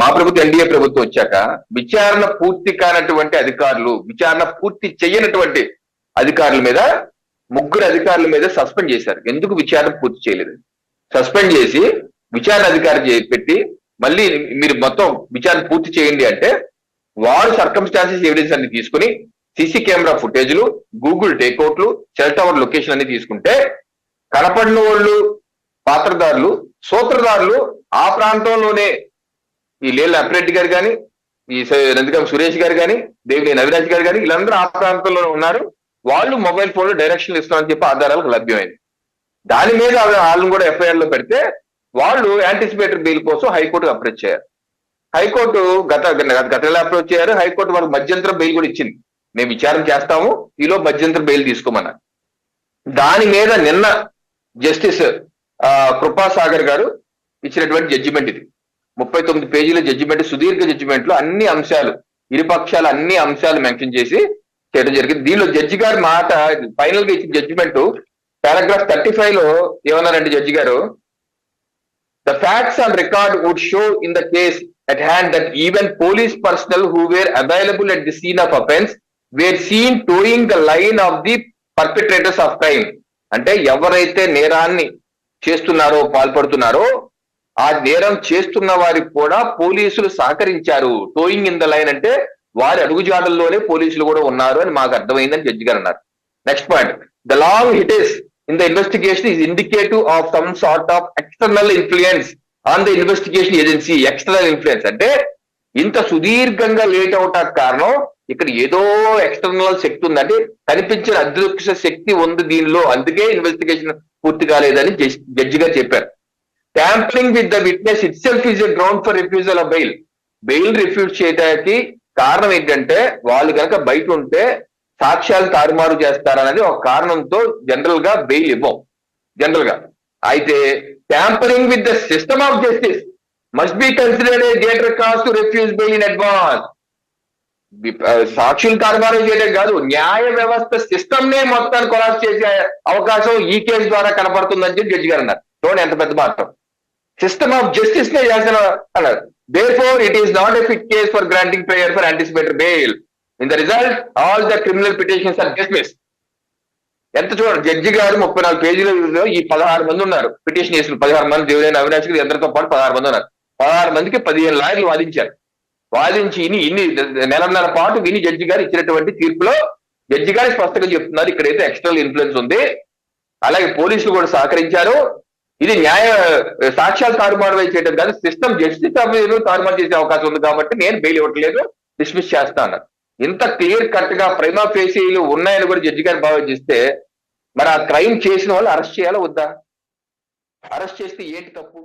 మా ప్రభుత్వం ఎన్డీఏ ప్రభుత్వం వచ్చాక విచారణ పూర్తి కానటువంటి అధికారులు విచారణ పూర్తి చేయనటువంటి అధికారుల మీద ముగ్గురు అధికారుల మీద సస్పెండ్ చేశారు. ఎందుకు విచారణ పూర్తి చేయలేదు? సస్పెండ్ చేసి విచారణ అధికారి పెట్టి మళ్ళీ మీరు మొత్తం విచారణ పూర్తి చేయండి అంటే వారు సర్కమ్స్టాన్సెస్ ఎవిడెన్స్ అన్ని తీసుకుని సీసీ కెమెరా ఫుటేజ్లు గూగుల్ టేక్అవుట్లు సెల్ టవర్ లొకేషన్ అన్ని తీసుకుంటే కనపడిన వాళ్ళు పాత్రదారులు సూత్రధారులు ఆ ప్రాంతంలోనే ఈ లేళ్ళ అప్పిరెడ్డి గారు కానీ ఈ స- సురేష్ గారు కానీ దేవినేని అవినాష్ గారు కానీ వీళ్ళందరూ ఆ ప్రాంతంలోనే ఉన్నారు. వాళ్ళు మొబైల్ ఫోన్లో డైరెక్షన్ ఇస్తామని చెప్పి ఆధారాలకు లభ్యమైంది. దాని మీద వాళ్ళని కూడా ఎఫ్ఐఆర్లో పెడితే వాళ్ళు యాంటిసిపేటరీ బెయిల్ కోసం హైకోర్టు అప్రోచ్ చేయారు హైకోర్టు గత గత నెల అప్రోచ్ చేయారు హైకోర్టు వాళ్ళకి మధ్యంతర బెయిల్ కూడా ఇచ్చింది. మేము విచారం చేస్తాము. ఈలో మధ్యంతర బెయిల్ తీసుకోమన్నారు. దాని మీద నిన్న జస్టిస్ కృపాసాగర్ గారు ఇచ్చినటువంటి జడ్జిమెంట్ ఇది. ముప్పై తొమ్మిది పేజీల జడ్జిమెంట్ సుదీర్ఘ జడ్జిమెంట్లో అన్ని అంశాలు ఇరుపక్షాల అన్ని అంశాలు మెన్షన్ చేసి చేయడం జరిగింది. దీనిలో జడ్జి గారి మాట ఫైనల్గా ఇచ్చిన జడ్జిమెంట్ పారాగ్రాఫ్ థర్టీ ఫైవ్లో ఏమన్నారండి జడ్జి గారు? The facts on record would show in the case at hand that even police personnel who were available at the scene of offense were seen towing the line of the perpetrators of crime. అంటే ఎవరైతే నేరాన్ని చేస్తున్నారో పాల్పడుతున్నారో ఆ నేరం చేస్తున్న వారికి కూడా పోలీసులు సహకరించారు. టోయింగ్ ఇన్ ద లైన్ అంటే వారి అడుగుజాడల్లోనే పోలీసులు కూడా ఉన్నారు అని మాకు అర్థమైందని జడ్జి గారు అన్నారు. Next point the long hiatus in the investigation is indicative of some sort of external influence on the investigation agency external influence అంటే ఇంత సుదీర్ఘంగా లేట్ అవటానికి కారణం ఇక్కడ ఏదో ఎక్స్టర్నల్ శక్తి ఉందంటే కనిపించిన అదృశ్య శక్తి ఉంది దీనిలో. అందుకే ఇన్వెస్టిగేషన్ పూర్తి కాలేదని జడ్జి గారు చెప్పారు. Tampering with the witness itself is a ground for refusal of bail bail refuse చేయడానికి కారణం ఏంటంటే వాళ్ళు కనుక బయట ఉంటే సాక్ష్యాలు తారుమారు చేస్తారనేది ఒక కారణంతో జనరల్గా బెయిల్ ఇవ్వం జనరల్గా అయితే tampering with the system of justice must be considered a greater cause to refuse bail in advance సాక్షులు తారుమారు చేయడం కాదు న్యాయ వ్యవస్థ సిస్టమ్ నే మొత్తాన్ని కొలాప్స్ చేసే అవకాశం ఈ కేసు ద్వారా కనపడుతుందని చెప్పి జడ్జి గారు అన్నారు. చూడండి ఎంత పెద్ద మాత్రం. సిస్టమ్ ఆఫ్ జస్టిస్ నే చేసిన అన్నారు. Therefore it is not a fit case for granting prayer for anticipatory bail in the result all the criminal petitions are dismiss ఎంత చూడండి జడ్జి గారు ముప్పై నాలుగు పేజీలలో ఈ పదహారు మంది ఉన్నారు. పిటిషన్ చేసిన పదహారు మంది దేవుడైన అవినాష్ గారు అందరితో పాటు పదహారు మంది ఉన్నారు. పదహారు మందికి పదిహేను లాయర్లు వాదించారు. వాదించి ఇని ఇన్ని నెలన్నర పాటు విని జడ్జి గారు ఇచ్చినటువంటి తీర్పులో జడ్జి గారు స్పష్టంగా చెప్తున్నారు. ఇక్కడైతే ఎక్స్టర్నల్ ఇన్ఫ్లుయెన్స్ ఉంది. అలాగే పోలీసులు కూడా సహకరించారు. ఇది న్యాయ సాక్ష్యాలు తారుమారు చేయడం కాదు సిస్టమ్ జస్టిస్ అభివృద్ధి తారుమారు చేసే అవకాశం ఉంది కాబట్టి నేను బెయిల్ ఇవ్వట్లేదు డిస్మిస్ చేస్తా అన్నారు ఇంత క్లియర్ కట్గా ప్రైమా ఫేసీలు ఉన్నాయని కూడా జడ్జి గారు భావిస్తే మరి ఆ క్రైమ్ చేసిన వాళ్ళు అరెస్ట్ చేయాలా వద్దా? అరెస్ట్ చేస్తే ఏంటి తప్పు?